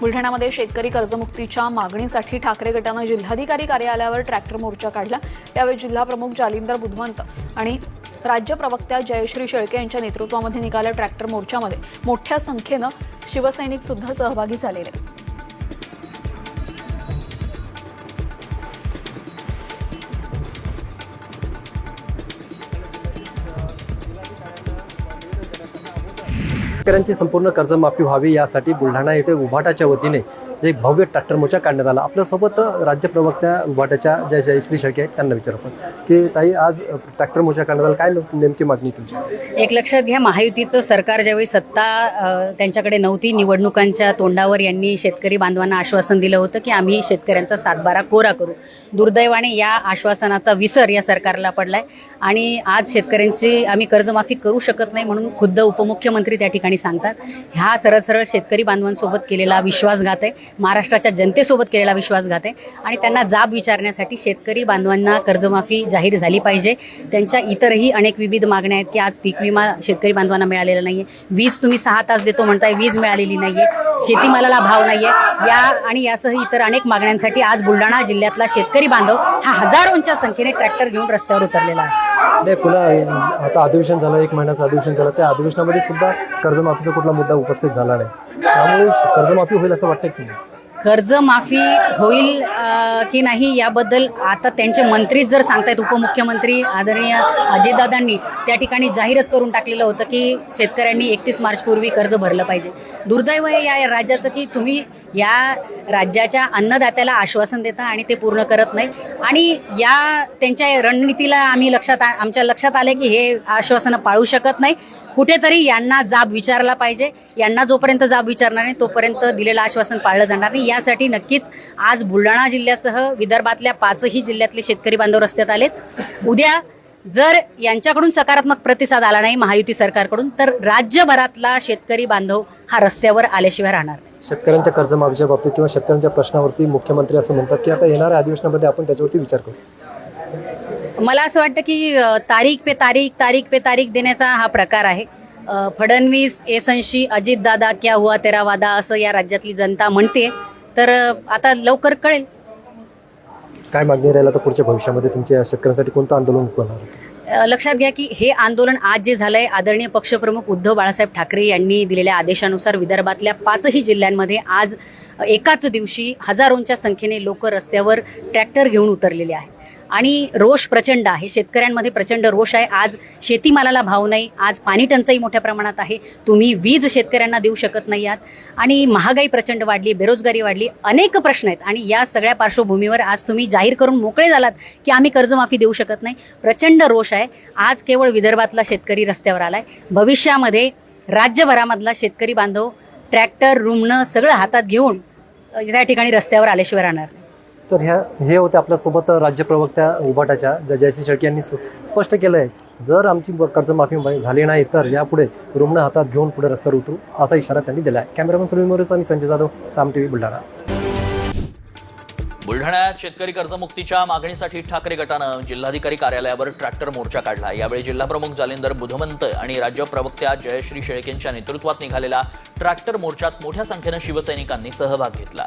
बुलढाण्यामध्ये शेतकरी कर्जमुक्तीच्या मागणीसाठी ठाकरे गटानं जिल्हाधिकारी कार्यालयावर ट्रॅक्टर मोर्चा काढला. यावेळी जिल्हा प्रमुख जालिंदर बुधवंत आणि राज्य प्रवक्त्या जयश्री शेळके यांच्या नेतृत्वामध्ये निघाल्या ट्रॅक्टर मोर्चामध्ये. मोठ्या संख्येनं शिवसैनिक सुद्धा सहभागी झालेले. शेतकऱ्यांची संपूर्ण कर्जमाफी व्हावी यासाठी बुलढाणा येथे उभाटाच्या वतीने एक भव्य ट्रॅक्टर मोर्चा काढण्यात आला. आपल्यासोबत राज्य प्रवक्त्या वाट्याच्या ज्या जयश्री शेळके आहेत. त्यांना विचारू आपण. की ताई आज ट्रॅक्टर मोर्चा काढण्यात आला. काय नेमकी मागणी तुमची? एक लक्षात घ्या महायुतीचं सरकार ज्यावेळी सत्ता त्यांच्याकडे नव्हती निवडणुकांच्या तोंडावर यांनी शेतकरी बांधवांना आश्वासन दिलं होतं की आम्ही शेतकऱ्यांचा सातबारा कोरा करू. दुर्दैवाने या आश्वासनाचा विसर या सरकारला पडलाय. आणि आज शेतकऱ्यांची आम्ही कर्जमाफी करू शकत नाही म्हणून खुद्द उपमुख्यमंत्री त्या ठिकाणी सांगतात. ह्या सरळ सरळ शेतकरी बांधवांसोबत केलेला विश्वासघात आहे. महाराष्ट्राच्या जनतेसोबत केलेला विश्वासघात आहे. आणि त्यांना जाब विचारण्यासाठी शेतकरी बांधवांना कर्जमाफी जाहीर झाली पाहिजे. त्यांच्या इतरही अनेक विविध मागण्या आहेत की आज पीक विमा शेतकरी बांधवांना मिळालेला नाही आहे वीज तुम्ही सहा तास देतो म्हणताय वीज मिळालेली नाही आहे शेतीमालाला भाव नाही आहे या आणि यासह इतर अनेक मागण्यांसाठी आज बुलढाणा जिल्ह्यातला शेतकरी बांधव हा हजारोंच्या संख्येने ट्रॅक्टर घेऊन रस्त्यावर उतरलेला आहे. नाही पुन्हा आता अधिवेशन झालं एक महिन्याचं अधिवेशन झालं. त्या अधिवेशनामध्ये सुद्धा कर्जमाफीचा कुठला मुद्दा उपस्थित झाला नाही. त्यामुळे कर्जमाफी होईल असं वाटतं की तुम्ही कर्जमाफी होईल की नाही याबद्दल आता त्यांचे मंत्रीच जर सांगतायत उपमुख्यमंत्री आदरणीय अजितदादांनी त्या ठिकाणी जाहीरच करून टाकलेलं होतं की शेतकऱ्यांनी एकतीस मार्चपूर्वी कर्ज भरलं पाहिजे. दुर्दैव आहे या राज्याचं की तुम्ही या राज्याच्या अन्नदात्याला आश्वासन देता आणि ते पूर्ण करत नाही. आणि या त्यांच्या रणनीतीला आम्ही लक्षात आ- आमच्या लक्षात आले की हे आश्वासनं पाळू शकत नाही. कुठेतरी यांना जाब विचारला पाहिजे. यांना जोपर्यंत जाब विचारणार नाही तोपर्यंत दिलेलं आश्वासन पाळलं जाणार नाही. या यासाठी नक्कीच आज बुलढाणा जिल्ह्यासह विदर्भातल्या पाचही जिल्ह्यातले शेतकरी बांधव रस्त्यात आलेत. उद्या जर यांच्याकडून सकारात्मक प्रतिसाद आला नाही महायुती सरकारकडून तर राज्यभरातला शेतकरी बांधव हा रस्त्यावर आल्याशिवाय राहणार. शेतकऱ्यांच्या कर्जमाफीच्या बाबतीत किंवा शेतकऱ्यांच्या प्रश्नावरती मुख्यमंत्री असं म्हणतात की आता येणाऱ्या अधिवेशनामध्ये आपण त्याच्यावरती विचार करू. मला असं वाटतं की तारीख पे तारीख तारीख पे तारीख देण्याचा हा प्रकार आहे. फडणवीस एसंशी अजित दादा क्या हुआ तेरा वादा असं या राज्यातली जनता म्हणते. तर आता लवकर कळेल काय मागणी राहील आता पुढच्या भविष्यामध्ये तुमच्या शेतकऱ्यांसाठी कोणतं आंदोलन? अ, लक्षात घ्या की हे आंदोलन आज जे झालंय आदरणीय पक्षप्रमुख उद्धव बाळासाहेब ठाकरे यांनी दिलेल्या आदेशानुसार विदर्भातल्या पाचही जिल्ह्यांमध्ये आज एकाच दिवशी हजारोंच्या संख्येने लोक रस्त्यावर ट्रॅक्टर घेऊन उतरलेले आहेत आणि रोष प्रचंड आहे. शेतकऱ्यांमध्ये प्रचंड रोष आहे. आज शेतीमालाला भाव नाही. आज पाणी टंचाई मोठ्या प्रमाणात आहे. तुम्ही वीज शेतकऱ्यांना देऊ शकत नाही आहात. आणि महागाई प्रचंड वाढली बेरोजगारी वाढली अनेक प्रश्न आहेत. आणि या सगळ्या पार्श्वभूमीवर आज तुम्ही जाहीर करून मोकळे झालात की आम्ही कर्जमाफी देऊ शकत नाही. प्रचंड रोष आहे. आज केवळ विदर्भातला शेतकरी रस्त्यावर आलाय. भविष्यामध्ये राज्यभरामधला शेतकरी बांधव ट्रॅक्टर रुमणं सगळं हातात घेऊन त्या ठिकाणी रस्त्यावर आल्याशिवाय राहणार नाही. तर ह्या हे होते आपल्यासोबत राज्य प्रवक्त्या उभाटाच्या ज्या जयश्री शेळके यांनी स्पष्ट केलं आहे जर आमची कर्जमाफी झाली नाही तर यापुढे रुग्ण हातात घेऊन पुढे रस्त्यावर उतरू असा इशारा त्यांनी दिला आहे कॅमेरामन सुनील मोरेस आणि संजय जाधव साम टीव्ही बुलढाणा. बुलढाण्यात शेतकरी कर्जमुक्तीच्या मागणीसाठी ठाकरे गटानं जिल्हाधिकारी कार्यालयावर ट्रॅक्टर मोर्चा काढला. यावेळी जिल्हाप्रमुख जालिंदर बुधवंत आणि राज्य प्रवक्त्या जयश्री शेळकेंच्या नेतृत्वात निघालेला ट्रॅक्टर मोर्चात मोठ्या संख्येनं शिवसैनिकांनी सहभाग घेतला.